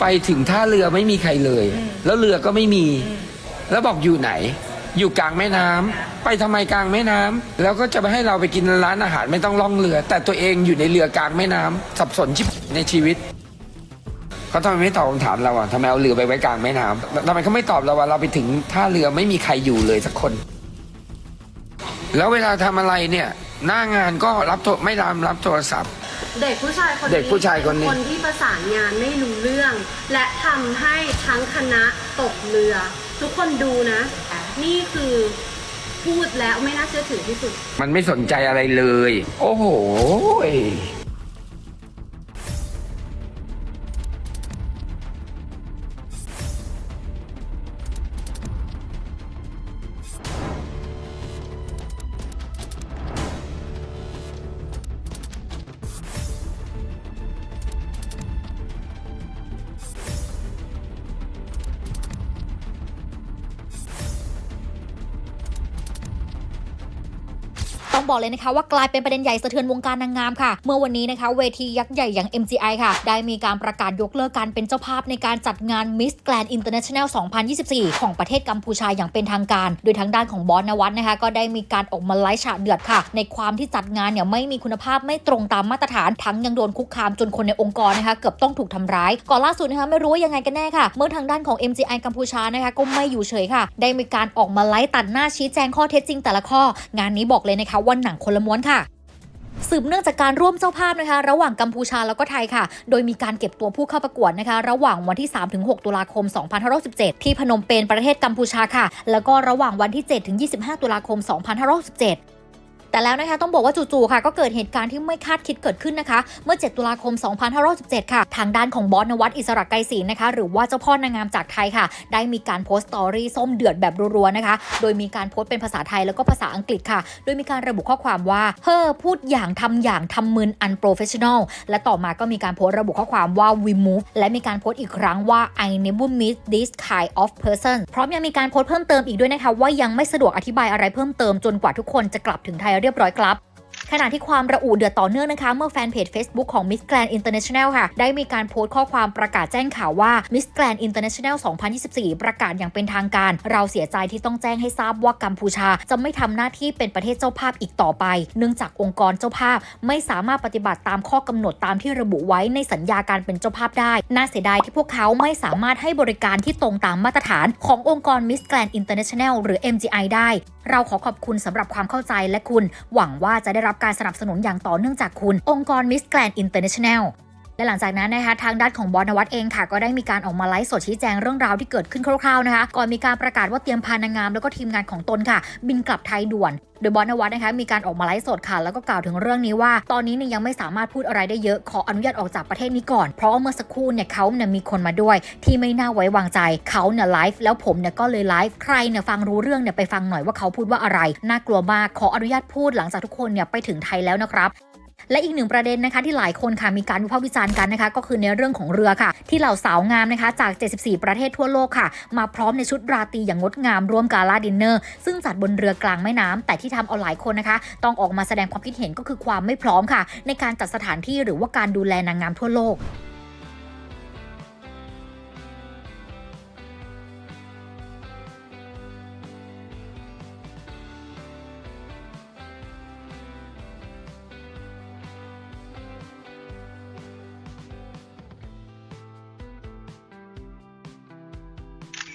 ไปถึงท่าเรือไม่มีใครเลย แล้วเรือก็ไม่มี แล้วบอกอยู่ไหน อยู่กลางแม่น้ำไปทำไมกลางแม่น้ำแล้วก็จะไปให้เราไปกินร้านอาหารไม่ต้องล่องเรือ แต่ตัวเองอยู่ในเรือกลางแม่น้ำสับสนชิบในชีวิตเขาทำไมไม่ตอบคำถามเราอะทำไมเอาเรือไปไว้กลางแม่น้ำทำไมเขาไม่ตอบเราว่าเราไปถึงท่าเรือไม่มีใครอยู่เลยสักคน แล้วเวลาทำอะไรเนี่ย หน้างานก็รับโทรไม่รับรับโทรศัพท์ เด็กผู้ชายคนนี้เด็กผู้ชายคนนี้ เป็คนที่ประสานงานไม่รู้เรื่อง และทำให้ทั้งคณะตกเรือ ทุกคนดูนะ นี่คือพูดแล้วไม่น่าเชื่อถือที่สุด มันไม่สนใจอะไรเลย โอ้โห ต้องบอกเลยนะคะว่ากลายเป็นประเด็นใหญ่สะเทือนวงการนางงามค่ะ เมื่อวันนี้นะคะเวทียักษ์ใหญ่อย่าง MGI ค่ะ ได้มีการประกาศยกเลิกการเป็นเจ้าภาพในการจัดงาน Miss Grand International 2024 ของประเทศกัมพูชาอย่างเป็นทางการ โดยทางด้านของบอสนวัตนะคะ ก็ได้มีการออกมาไลฟ์ฉะเดือดค่ะ ในความที่จัดงานเนี่ยไม่มีคุณภาพไม่ตรงตามมาตรฐานทั้งยังโดนคุกคามจนคนในองค์กรนะคะเกือบต้องถูกทำร้าย ก่อนล่าสุดนะคะไม่รู้ว่ายังไงกันแน่ค่ะ เมื่อทางด้านของ MGI กัมพูชานะคะก็ไม่อยู่เฉยค่ะ ได้มีการออกมาไลฟ์ตัดหน้าชี้แจงข้อเท็จจริงแต่ละข้อ งานนี้บอกเลยนะคะว่าันหนังคนละม้วนค่ะสืบเนื่องจากการร่วมเจ้าภาพนะคะ ระหว่างกัมพูชาแล้วก็ไทยค่ะ โดยมีการเก็บตัวผู้เข้าประกวดนะคะ ระหว่างวันที่ 3-6 ตุลาคม 2567 ที่พนมเปญประเทศกัมพูชาค่ะ แล้วก็ระหว่างวันที่ 7-25 ตุลาคม 2567 แต่แล้วนะคะต้องบอกว่าจู่ๆค่ะ ก็เกิดเหตุการณ์ที่ไม่คาดคิดเกิดขึ้นนะคะ เมื่อ 7 ตุลาคม 2517 ค่ะ ทางด้านของบอสนวัตอิสระไกรศรีนะคะ หรือว่าเจ้าพ่อนางงามจากไทยค่ะ ได้มีการโพสต์สตอรี่ส้มเดือดแบบรัวๆนะคะ โดยมีการโพสต์เป็นภาษาไทยแล้วก็ภาษาอังกฤษค่ะ โดยมีการระบุข้อความว่า เฮ้อพูดอย่างทำอย่างทำมึน unprofessional และต่อมาก็มีการโพสต์ระบุข้อความว่า we move และมีการโพสต์อีกครั้งว่า I never meet this kind of person พร้อมยังมีการโพสต์เพิ่มเติมอีกด้วยนะคะว่ายังไม่สะดวกอธิบายอะไรเพิ่มเติมจนกว่าทุกคนจะกลับถึงไทยเรียบร้อยครับ ขณะที่ความระอุเดือดต่อเนื่องนะคะ เมื่อแฟนเพจ Facebook ของ Miss Grand International ค่ะ ได้มีการโพสต์ข้อความประกาศแจ้งข่าวว่า Miss Grand International 2024 ประกาศอย่างเป็นทางการ เราเสียใจที่ต้องแจ้งให้ทราบว่ากัมพูชา จะไม่ทำหน้าที่เป็นประเทศเจ้าภาพอีกต่อไป เนื่องจากองค์กรเจ้าภาพ ไม่สามารถปฏิบัติตามข้อกำหนดตามที่ระบุไว้ในสัญญาการเป็นเจ้าภาพได้ น่าเสียดายที่พวกเขาไม่สามารถให้บริการที่ตรงตามมาตรฐาน ขององค์กร Miss Grand International หรือ MGI ได้ เราขอขอบคุณสำหรับความเข้าใจและคุณ หวังว่าจะได้รับการสนับสนุนอย่างต่อเนื่องจากคุณ องค์กรมิสแกรนด์อินเตอร์เนชั่นแล และหลังจากนั้นนะคะทางด้านของบอสนวัตเองค่ะ ก็ได้มีการออกมาไลฟ์สดชี้แจงเรื่องราวที่เกิดขึ้นคร่าวๆนะคะ ก่อนมีการประกาศว่าเตรียมพานางงามแล้วก็ทีมงานของตนค่ะ บินกลับไทยด่วนโดยบอสนวัตนะคะมีการออกมาไลฟ์สดค่ะ แล้วก็กล่าวถึงเรื่องนี้ว่า ตอนนี้เนี่ยยังไม่สามารถพูดอะไรได้เยอะขออนุญาตออกจากประเทศนี้ก่อน เพราะาเมื่อสักครู่เนี่ยเขาเนี่ยมีคนมาด้วย ที่ไม่น่าไว้วางใจเขาเนี่ยไลฟ์แล้วผมเนี่ยก็เลยไลฟ์ใครเนี่ยฟังรู้เรื่องเนี่ยไปฟังหน่อยว่าเขาพูดว่าอะไร น่ากลัวมากขออนุญาตพูดหลังจากทุกคนเนี่ยไปถึงไทยแล้วนะครับ และอีกหนึ่งประเด็นนะคะที่หลายคนค่ะมีการวิพากษ์วิจารณ์กันนะคะ ก็คือในเรื่องของเรือค่ะ ที่เหล่าสาวงามนะคะ จาก 74 ประเทศทั่วโลกค่ะ มาพร้อมในชุดราตรีอย่างงดงามร่วมกาลาดินเนอร์ ซึ่งจัดบนเรือกลางแม่น้ำแต่ที่ทำเอาหลายคนนะคะ ต้องออกมาแสดงความคิดเห็นก็คือความไม่พร้อมค่ะ ในการจัดสถานที่หรือว่าการดูแลนางงามทั่วโลก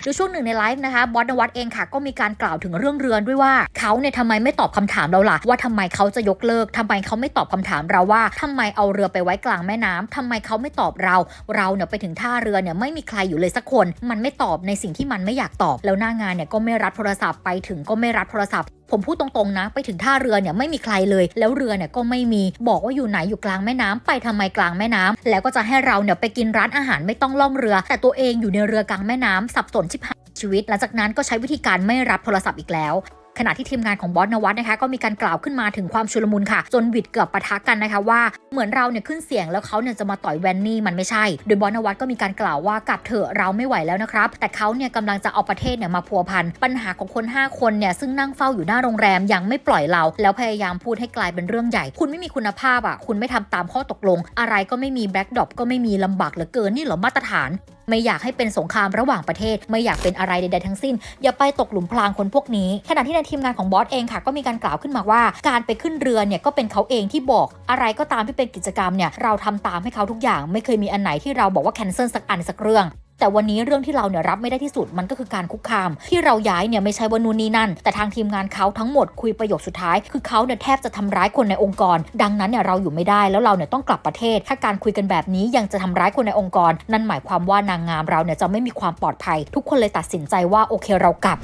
โดยช่วงหนึ่งในไลฟ์นะคะบอสนวัตเองค่ะ ก็มีการกล่าวถึงเรื่องเรือนด้วยว่าเขาเนี่ยทำไมไม่ตอบคำถามเราล่ะ ว่าทำไมเขาจะยกเลิกทำไมเขาไม่ตอบคำถามเราว่าทำไมเอาเรือไปไว้กลางแม่น้ำทำไมเขาไม่ตอบเรา เราเนี่ยไปถึงท่าเรือเนี่ยไม่มีใครอยู่เลยสักคน มันไม่ตอบในสิ่งที่มันไม่อยากตอบ แล้วหน้างานเนี่ยก็ไม่รับโทรศัพท์ไปถึงก็ไม่รับโทรศัพท์ผมพูดตรงๆนะ ไปถึงท่าเรือเนี่ยไม่มีใครเลย แล้วเรือเนี่ยก็ไม่มีบอกว่าอยู่ไหนอยู่กลางแม่น้ำไปทำไมกลางแม่น้ำแล้วก็จะให้เราเนี่ยไปกินร้านอาหารไม่ต้องล่องเรือ แต่ตัวเองอยู่ในเรือ กลางแม่น้ำสับสนชิบหายชีวิต หลังจากนั้นก็ใช้วิธีการไม่รับโทรศัพท์อีกแล้ว ขณะที่ทีมงานของบอสนวัตนะคะก็มีการกล่าวขึ้นมาถึงความชุลมุนค่ะ จนวิดเกือบปะทะกันนะคะว่าเหมือนเราเนี่ยขึ้นเสียงแล้วเขาเนี่ยจะมาต่อยแวนนี่มันไม่ใช่ โดยบอสนวัตก็มีการกล่าวว่ากลับเถอะเราไม่ไหวแล้วนะครับ แต่เขาเนี่ยกำลังจะเอาประเทศเนี่ยมาพัวพันปัญหาของคน 5 คนเนี่ยซึ่งนั่งเฝ้าอยู่หน้าโรงแรมยังไม่ปล่อยเรา แล้วพยายามพูดให้กลายเป็นเรื่องใหญ่ คุณไม่มีคุณภาพอะคุณไม่ทำตามข้อตกลง อะไรก็ไม่มีแบ็กดรอปก็ไม่มีลำบากเหลือเกินนี่เหรอมาตรฐาน ไม่อยากให้เป็นสงครามระหว่างประเทศ ไม่อยากเป็นอะไรใดๆทั้งสิ้น อย่าไปตกหลุมพรางคนพวกนี้ ขณะที่ในทีมงานของบอสเองค่ะ ก็มีการกล่าวขึ้นมาว่า การไปขึ้นเรือเนี่ยก็เป็นเขาเองที่บอกอะไรก็ตามที่เป็นกิจกรรมเนี่ยเราทำตามให้เขาทุกอย่าง ไม่เคยมีอันไหนที่เราบอกว่าแคนเซิลสักอันสักเรื่อง แต่วันนี้เรื่องที่เราเนี่ยรับไม่ได้ที่สุดมันก็คือการคุกคาม ที่เราย้ายเนี่ยไม่ใช่ว่านู่นนี่นั่น แต่ทางทีมงานเขาทั้งหมดคุยประโยคสุดท้าย คือเขาเนี่ยแทบจะทำร้ายคนในองค์กร ดังนั้นเนี่ยเราอยู่ไม่ได้แล้วเราเนี่ยต้องกลับประเทศ ถ้าการคุยกันแบบนี้ยังจะทำร้ายคนในองค์กร นั่นหมายความว่านางงามเราเนี่ยจะไม่มีความปลอดภัย ทุกคนเลยตัดสินใจว่าโอเคเรากลับ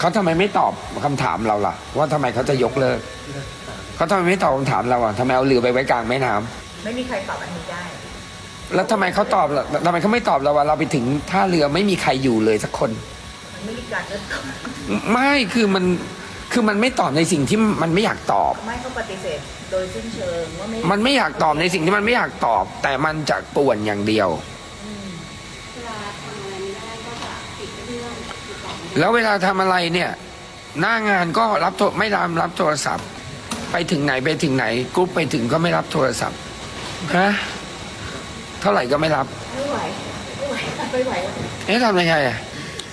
เขาทำไมไม่ตอบคำถามเราล่ะ ว่าทำไมเขาจะยกเลิกเขาทำไมไม่ตอบคำถามเราอะทำไมเอาเรือไปไว้กลางแม่น้ำไม่มีใครตอบอันนี้ได้ แล้วทำไมเขาตอบล่ะทำไมเขาไม่ตอบเราว่าเราไปถึงท่าเรือไม่มีใครอยู่เลยสักคน มันไม่มีการเลือกตอบไม่คือมันคือมันไม่ตอบในสิ่งที่มันไม่อยากตอบ ไม่เขาปฏิเสธโดยสิ้นเชิงว่าไม่มันไม่อยากตอบในสิ่งที่มันไม่อยากตอบ แต่มันจะป่วนอย่างเดียวเวลาทำอะไรไม่ได้ก็จะปิดเครื่องติดต่อไม่ได้แล้วเวลาทำอะไรเนี่ย หน้างานก็รับโทรไม่รับรับโทรศัพท์ ไปถึงไหนไปถึงไหนกรุ๊ปไปถึงก็ไม่รับโทรศัพท์ฮะ เท่าไหร่ก็ไม่รับ ไม่ไหว ไม่ไหวไม่ไหวเอ๊ะทำยังไงอะ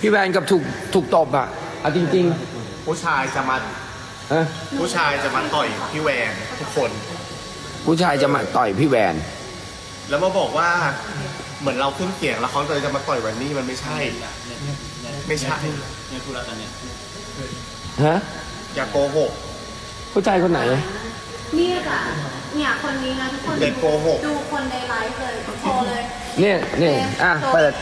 พี่แวนกับถูกถูกตบอะเอาจริงผู้ชายจะมาๆฮะผู้ชายจะมาต่อยพี่แวนทุกคน ผู้ชายจะมาต่อยพี่แวน แล้วมาบอกว่าเหมือนเราขึ้นเสียงแล้วเขาเลยจะมาต่อยวันนี้มันไม่ใช่ ไม่ใช่ ฮะ อย่าโกหกผู้ชายคนไหนเนี่ยค่ะ เนี่ยคนนี้นะทุกคนเด็กโกหก ดูคนในไลฟ์เลยโชว์เลย เนี่ยเนี่ยอะเปิด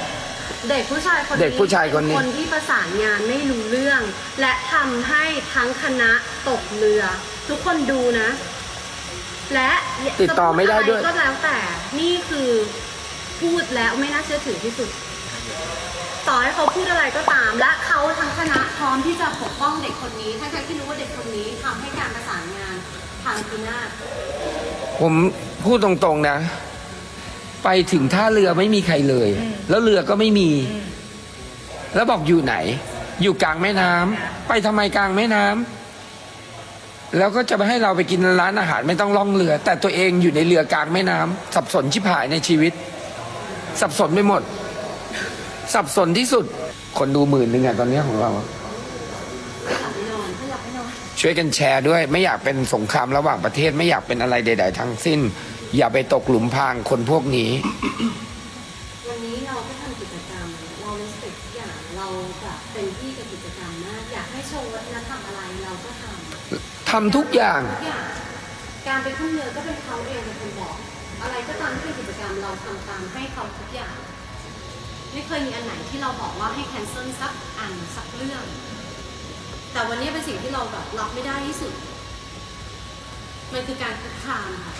เด็กผู้ชายคนนี้เด็กผู้ชายคนนี้ เป็คนที่ประสานงานไม่รู้เรื่อง และทำให้ทั้งคณะตกเรือ ทุกคนดูนะ และติดต่อไม่ได้ด้วย จะพูอะไรก็แล้วแต่นี่คือพูดแล้วไม่น่าเชื่อถือที่สุด ต่อให้เขาพูดอะไรก็ตาม และเขาทั้งคณะพร้อมที่จะปกป้องเด็กคนนี้ทั้งๆที่รู้ว่าเด็กคนนี้ทำให้การประสานงาน ทางพินาศผมพูดตรงๆนะ ไปถึงท่าเรือไม่มีใครเลย แล้วเรือก็ไม่มี แล้วบอกอยู่ไหน อยู่กลางแม่น้ำไปทำไมกลางแม่น้ำแล้วก็จะไปให้เราไปกินร้านอาหารไม่ต้องล่องเรือ แต่ตัวเองอยู่ในเรือกลางแม่น้ำสับสนชิบหายในชีวิต สับสนไปหมด สับสนที่สุด คนดูหมื่นหนึ่งอะตอนนี้ของเราหลับไม่นอนถ้าหลับไม่นอน ช่วยกันแชร์ด้วย ไม่อยากเป็นสงครามระหว่างประเทศไม่อยากเป็นอะไรใด ๆ ทั้งสิ้น อย่าไปตกหลุมพรางคนพวกนี้ วันนี้เราก็ทำกิจกรรม เราเลสเปคทุกอย่างเราแบบเต็มที่กับกิจกรรมมากอยากให้โชว์วัฒนธรรมอะไรเราก็ทำทำทุกอย่าง ทุกอย่างการไปขึ้นเรือก็เป็นเขาเองเป็นคนบอก อะไรก็ตามที่เป็นกิจกรรมเราทำตามให้เขาทุกอย่าง ไม่เคยมีอันไหนที่เราบอกว่าให้แคนเซิลสักอันสักเรื่อง แต่วันนี้เป็นสิ่งที่เราแบบรับไม่ได้ที่สุด มันคือการคุกคามค่ะ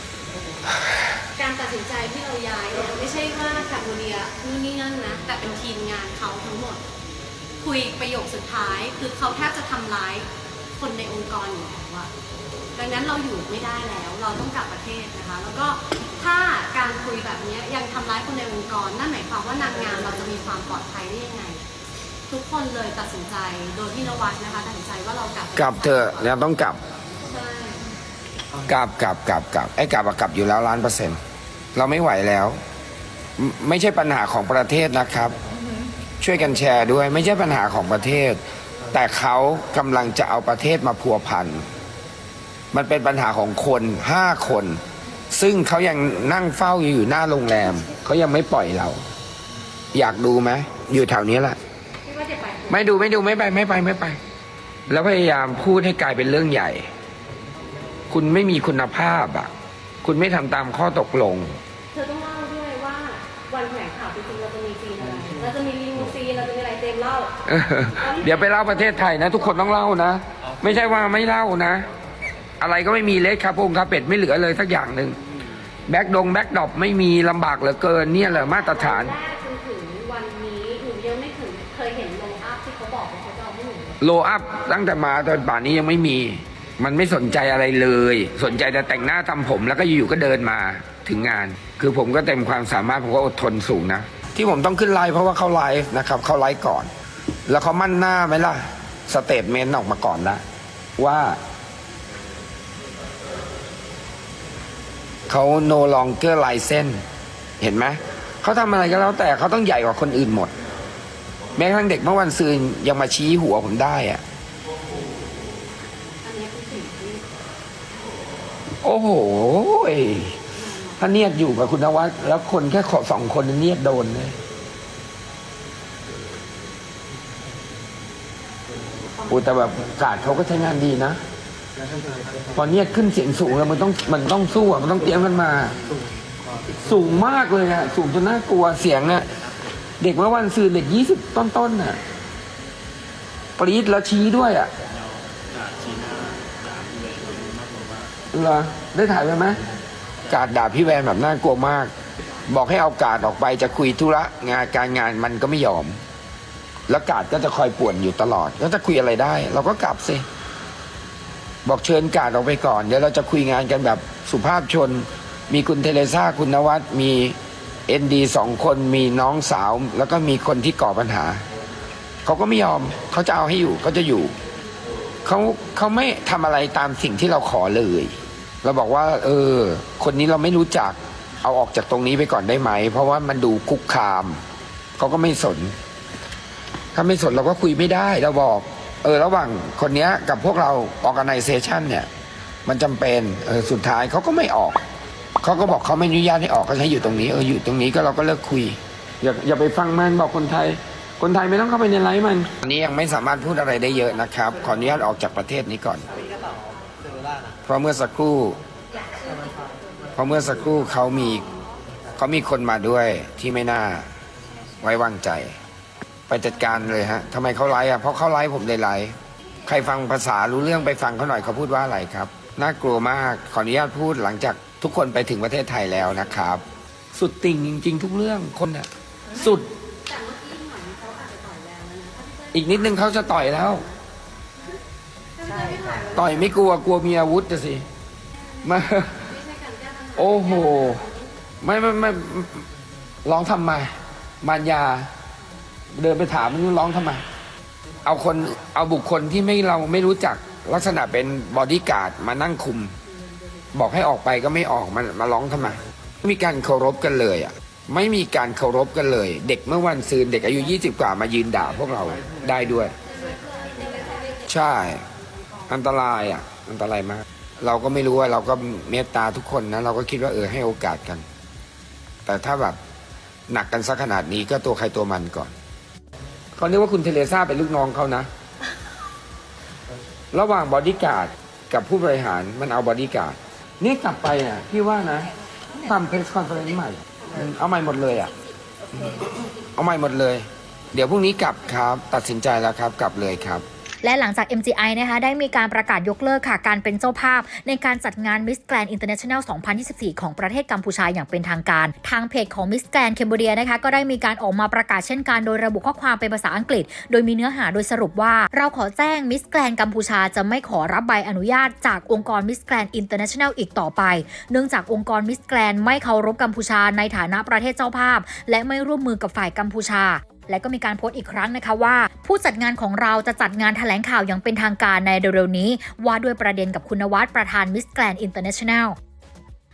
การตัดสินใจที่เราย้ายเนี่ยไม่ใช่ว่าแคมโบเดียนู่นนี่นั่นนะ แต่เป็นทีมงานเขาทั้งหมด คุยประโยคสุดท้าย คือเขาแทบจะทำร้ายคนในองค์กรอยู่แล้วอะดังนั้นเราอยู่ไม่ได้แล้ว เราต้องกลับประเทศนะคะ แล้วก็ถ้าการคุยแบบนี้ยังทำร้ายคนในองค์กร นั่นหมายความว่านางงามเราจะมีความปลอดภัยได้ยังไง ทุกคนเลยตัดสินใจโดยที่นวัดนะคะตัดสินใจว่าเรากลับกลับเถอะเราต้องกลับใช่กลับกลับกลับกลับไอ้กลับอะกลับอยู่แล้วล้านเปอร์เซ็นต์เราไม่ไหวแล้วไม่ไม่ใช่ปัญหาของประเทศนะครับ ช่วยกันแชร์ด้วย ไม่ใช่ปัญหาของประเทศ แต่เขากำลังจะเอาประเทศมาพัวพันมันเป็นปัญหาของคนห้าคน ซึ่งเขายังนั่งเฝ้าอยู่หน้าโรงแรมเขายังไม่ปล่อยเรา อยากดูไหมอยู่แถวนี้แหละ ไม่ว่าจะไปไม่ดูไม่ดูไม่ไปไม่ไปไม่ไป แล้วพยายามพูดให้กลายเป็นเรื่องใหญ่ คุณไม่มีคุณภาพอะ คุณไม่ทำตามข้อตกลง เธอต้องเล่าด้วยว่าวันแถลงข่าวจริงๆเราจะมีซีนอะไรเราจะมีลิมูซีนเราจะมีอะไรเต็มเล่าเออเดี๋ยวไปเล่าประเทศไทยนะ ทุกคนต้องเล่านะ ไม่ใช่ว่าไม่เล่านะ อะไรก็ไม่มีเล็กครับพงคาเป็ดไม่เหลือเลยสักอย่างหนึ่งแบ็กดงแบ็กดอปไม่มีลำบากเหลือเกินเนี่ยแหละมาตรฐาน ถึงเคยเห็นโลอัพที่เขาบอกว่าเขาจะเอาให้หนูโลอัพตั้งแต่มาตอนป่านนี้ยังไม่มี มันไม่สนใจอะไรเลย สนใจแต่แต่งหน้าทำผมแล้วก็อยู่ๆก็เดินมาถึงงาน คือผมก็เต็มความสามารถผมก็อดทนสูงนะ ที่ผมต้องขึ้นไลฟ์เพราะว่าเขาไลฟ์นะครับเขาไลฟ์ก่อน แล้วเขามั่นหน้าไหมล่ะสเตทเมนต์ออกมาก่อนนะว่าเขา no longer license เห็นไหมเขาทำอะไรก็แล้วแต่เขาต้องใหญ่กว่าคนอื่นหมด แม้กระทั่งเด็กเมื่อวันซืนยังมาชี้หัวผมได้อะโอ้โหถ้าเนียดอยู่กับคุณนวัดแล้วคนแค่ขอสองคนเนียดโดนเลยอ้แต่แบบกาดเขาก็ใช้งานดีนะ พอเนียดขึ้นเสียงสูงแล้วมันต้องมันต้องสู้อะมันต้องเตรียมกันมา สูงมากเลยอะสูงจนน่ากลัวเสียงอะ เด็กเมื่อวันซืนเด็กยี่สิบต้นๆน่ะปรี๊ดแล้วชี้ด้วยอะเหรอได้ถ่ายไปไหมกาดด่าพี่แวนแบบน่ากลัวมาก บอกให้เอากาดออกไปจะคุยธุระงานการงานมันก็ไม่ยอม แล้วกาดก็จะคอยป่วนอยู่ตลอดแล้วจะคุยอะไรได้ เราก็กลับสิบอกเชิญกาดออกไปก่อน เดี๋ยวเราจะคุยงานกันแบบสุภาพชน มีคุณเทเลซ่าคุณนวัดมี เอ็นดีสองคนมีน้องสาว แล้วก็มีคนที่ก่อปัญหา เขาก็ไม่ยอมเขาจะเอาให้อยู่ก็จะอยู่เขาเขาไม่ทำอะไรตามสิ่งที่เราขอเลย เราบอกว่า เออ คนนี้เราไม่รู้จัก เอาออกจากตรงนี้ไปก่อนได้ไหม เพราะว่ามันดูคุกคามเขาก็ไม่สน ถ้าไม่สนเราก็คุยไม่ได้เราบอก เออ ระหว่างคนนี้กับพวกเรา organization เนี่ย มันจำเป็นเออสุดท้ายเขาก็ไม่ออก เขาก็บอกเขาไม่อนุญาตให้ออกก็ให้อยู่ตรงนี้เอออยู่ตรงนี้ก็เราก็เลิกคุย อย่าอย่าไปฟังมันบอกคนไทย คนไทยไม่ต้องเข้าไปในไลฟ์มันอันนี้ยังไม่สามารถพูดอะไรได้เยอะนะครับ ขออนุญาตออกจากประเทศนี้ก่อน เพราะเมื่อสักครู่เพราะเมื่อสักครู่เขามีเขามีคนมาด้วยที่ไม่น่าไว้วางใจ ไปจัดการเลยฮะทำไมเขาไลฟ์อะเพราะเขาไลฟ์ผมเลยไลฟ์ใครฟังภาษารู้เรื่องไปฟังเขาหน่อยเขาพูดว่าอะไรครับ น่ากลัวมากขออนุญาตพูดหลังจาก ทุกคนไปถึงประเทศไทยแล้วนะครับ สุดติ่งจริง ๆ ทุกเรื่องคนอะสุด แต่เมื่อกี้เหมือนเขาอาจจะต่อยแรงแล้วนะถ้าพี่เต้ยอีกนิดนึงเขาจะต่อยแล้ว ถ้าพี่เต้ยไม่ถ่ายเลยต่อยไม่กลัวกลัวมีอาวุธจะสิมา ไม่ใช่การแก้ปัญหาโอ้โห ไม่ไม่ไม่ร้องทำไมมารยา เดินไปถามมันร้องทำไม เอาคนเอาบุคคลที่ไม่เราไม่รู้จักลักษณะเป็นบอดี้การ์ดมานั่งคุม บอกให้ออกไปก็ไม่ออกมามาร้องทำไมไม่มีการเคารพกันเลยอะ ไม่มีการเคารพกันเลย เด็กเมื่อวันซืนเด็กอายุยี่สิบกว่ามายืนด่าพวกเราได้ด้วย ใช่ อันตรายอะ อันตรายมาก เราก็ไม่รู้ว่าเราก็เมตตาทุกคนนะ เราก็คิดว่าเออให้โอกาสกัน แต่ถ้าแบบหนักกันสักขนาดนี้ก็ตัวใครตัวมันก่อนเขาเรียกว่าคุณเทเลซ่าเป็นลูกน้องเขานะ ระหว่างบอดี้การ์ดกับผู้บริหารมันเอาบอดี้การ์ด นี่กลับไปอะพี่ว่านะทำเพรสคอนเฟอเรนซ์ใหม่ เอาใหม่หมดเลยอะ เอาใหม่หมดเลย เดี๋ยวพรุ่งนี้กลับครับ ตัดสินใจแล้วครับ กลับเลยครับ และหลังจาก MGI นะคะได้มีการประกาศยกเลิกค่ะ การเป็นเจ้าภาพ ในการจัดงาน Miss Grand International 2024 ของประเทศกัมพูชาอย่างเป็นทางการ ทางเพจของ Miss Grand Cambodia นะคะก็ได้มีการออกมาประกาศเช่นกันโดยระบุข้อความเป็นภาษาอังกฤษ โดยมีเนื้อหาโดยสรุปว่า เราขอแจ้ง Miss Grand กัมพูชาจะไม่ขอรับใบอนุญาตจากองค์กร Miss Grand International อีกต่อไป เนื่องจากองค์กร Miss Grand ไม่เคารพกัมพูชาในฐานะประเทศเจ้าภาพ และไม่ร่วมมือกับฝ่ายกัมพูชา และก็มีการโพสต์อีกครั้งนะคะว่า ผู้จัดงานของเราจะจัดงานแถลงข่าวอย่างเป็นทางการในเร็วๆนี้ ว่าด้วยประเด็นกับคุณวัดประธานมิสแกรนอินเตอร์เนชั่นแนล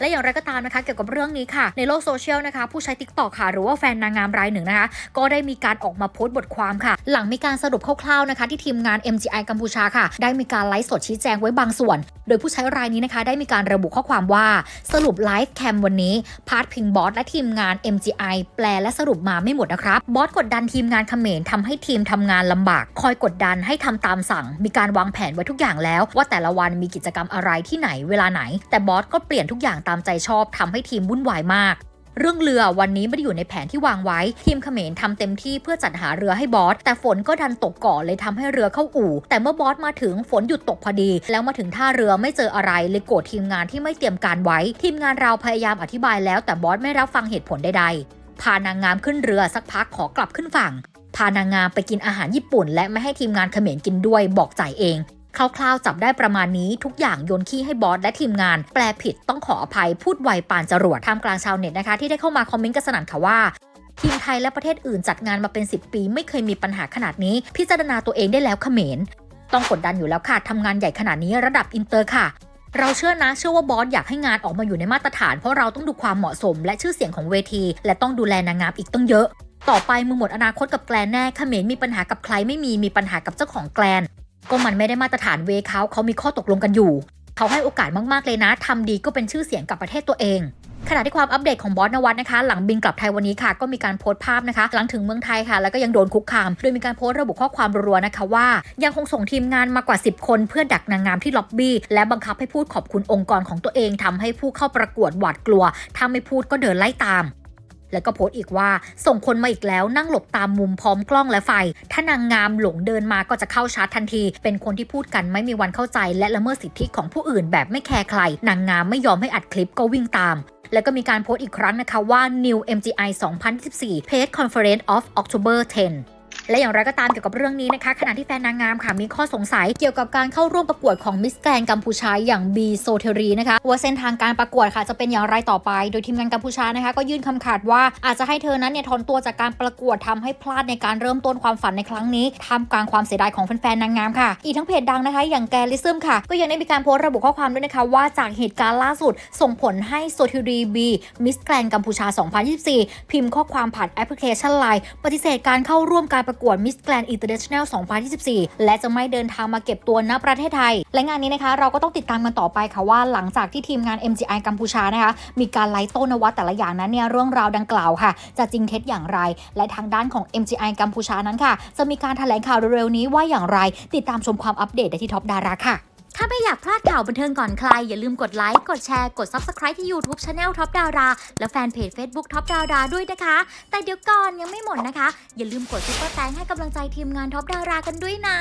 และอย่างไรก็ตามนะคะเกี่ยวกับเรื่องนี้ค่ะ ในโลกโซเชียลนะคะ ผู้ใช้ t ิ k t o k ค่ะ หรือว่าแฟนนางงามรายหนึ่งนะคะ ก็ได้มีการออกมาโพสต์บทความค่ะ หลังมีการสรุปคร่าวๆนะคะ ที่ทีมงาน MGI กัมพูชาค่ะ ได้มีการไลฟ์สดชี้แจงไว้บางส่วน โดยผู้ใช้รายนี้นะคะ ได้มีการระบุข้อความว่าสรุปไลฟ์แคมวันนี้พาร์ทพิงบอสและทีมงาน MGI แปลและสรุปมาไม่หมดนะครับบอสกดดันทีมงานเขมรทำให้ทีมทำงานลำบาก คอยกดดันให้ทำตามสั่ง มีการวางแผนไว้ทุกอย่างแล้ว ว่าแต่ละวันมีกิจกรรมอะไรที่ไหนเวลาไหน แต่บอสก็เปลี่ยนทุกอย่างตามใจชอบทำให้ทีมวุ่นวายมาก เรื่องเรือวันนี้ไม่ได้อยู่ในแผนที่วางไว้ ทีมเขมรทำเต็มที่เพื่อจัดหาเรือให้บอส แต่ฝนก็ดันตกก่อนเลยทำให้เรือเข้าอู่ แต่เมื่อบอสมาถึงฝนหยุดตกพอดี แล้วมาถึงท่าเรือไม่เจออะไรเลยโกรธทีมงานที่ไม่เตรียมการไว้ ทีมงานเราพยายามอธิบายแล้วแต่บอสไม่รับฟังเหตุผลใดๆพานางงามขึ้นเรือสักพักขอกลับขึ้นฝั่งพานางงามไปกินอาหารญี่ปุ่น และไม่ให้ทีมงานเขมรกินด้วยบอกจ่ายเอง คร่าวๆจับได้ประมาณนี้ทุกอย่างโยนขี้ให้บอสและทีมงาน แปลผิดต้องขออภัยพูดไวปานจรวดท่ามกลางชาวเน็ตนะคะ ที่ได้เข้ามาคอมเมนต์กันสนั่นค่ะว่าทีมไทยและประเทศอื่นจัดงานมาเป็น 10 ปี ไม่เคยมีปัญหาขนาดนี้ พิจารณาตัวเองได้แล้วเขมร ต้องกดดันอยู่แล้วค่ะทำงานใหญ่ขนาดนี้ระดับอินเตอร์ค่ะ เราเชื่อนะเชื่อว่าบอสอยากให้งานออกมาอยู่ในมาตรฐาน เพราะเราต้องดูความเหมาะสม และชื่อเสียงของเวที และต้องดูแลนางงามอีกตั้งเยอะ ต่อไปมึงหมดอนาคตกับแกลนแน่เขมรมีปัญหากับใครไม่มีมีปัญหากับเจ้าของแกลน ก็มันไม่ได้มาตรฐานเวเขาเขามีข้อตกลงกันอยู่ เขาให้โอกาสมากๆเลยนะทำดีก็เป็นชื่อเสียงกับประเทศตัวเองขณะที่ความอัปเดตของบอสนวัตนะคะ หลังบินกลับไทยวันนี้ค่ะ ก็มีการโพสต์ภาพนะคะ หลังถึงเมืองไทยค่ะ แล้วก็ยังโดนคุกคาม โดยมีการโพสต์ระบุข้อความรัวๆนะคะว่า ยังคงส่งทีมงานมากว่า 10 คน เพื่อดักนางงามที่ล็อบบี้ และบังคับให้พูดขอบคุณองค์กรของตัวเองทำให้ผู้เข้าประกวดหวาดกลัว ถ้าไม่พูดก็เดินไล่ตาม แล้วก็โพสต์อีกว่า ส่งคนมาอีกแล้วนั่งหลบตามมุมพร้อมกล้องและไฟ ถ้านางงามหลงเดินมาก็จะเข้าชาร์จทันที เป็นคนที่พูดกันไม่มีวันเข้าใจ และละเมิดสิทธิของผู้อื่นแบบไม่แคร์ใคร นางงามไม่ยอมให้อัดคลิปก็วิ่งตามแล้วก็มีการโพสต์อีกครั้งนะคะว่า New MGI 2024 Page Conference of October 10 และอย่างไรก็ตามเกี่ยวกับเรื่องนี้นะคะขณะที่แฟนนางงามค่ะมีข้อสงสัยเกี่ยวกับการเข้าร่วมประกวดของมิสแกรนกัมพูชาอย่างบีโซเทรีนะคะว่าเส้นทางการประกวดค่ะจะเป็นอย่างไรต่อไป โดยทีมงานกัมพูชานะคะ ก็ยื่นคำขาดว่าอาจจะให้เธอนั้นเนี่ยถอนตัวจากการประกวดทำให้พลาดในการเริ่มต้นความฝันในครั้งนี้ท่ามกลางความเสียดายของแฟนๆนางงามค่ะ อีกทั้งเพจดังนะคะ อย่างแกลิซึมค่ะ ก็ยังได้มีการโพสต์ระบุข้อความด้วยนะคะว่าจากเหตุการณ์ล่าสุด ส่งผลให้โซเทรีบีมิสแกรนกัมพูชา 2024 พิมพ์ข้อความผ่านแอปพลิเคชันไลน์ปฏิเสธการเข้าร่วมการประกวดมิสแกรน International 2024 และจะไม่เดินทางมาเก็บตัวณประเทศไทย และงานนี้นะคะเราก็ต้องติดตามกันต่อไปค่ะว่า หลังจากที่ทีมงาน MGI กัมพูชานะคะมีการไล่ต้นวัตแต่ละอย่างนั้นเนี่ยเรื่องราวดังกล่าวค่ะ จะจริงเท็จอย่างไร และทางด้านของ MGI กัมพูชานั้นค่ะ จะมีการแถลงข่าวเร็วๆนี้ว่าอย่างไร ติดตามชมความอัปเดตได้ที่ท็อปดาราค่ะ ถ้าไม่อยากพลาดข่าวบันเทิงก่อนใคร อย่าลืมกดไลค์ กดแชร์ กด Subscribe ที่ YouTube Channel Top ดาราและแฟนเพจ Facebook Top ดาราด้วยนะคะ แต่เดี๋ยวก่อนยังไม่หมดนะคะ อย่าลืมกดซุปเปอร์แตงให้กำลังใจทีมงาน Top ดารากันด้วยนะ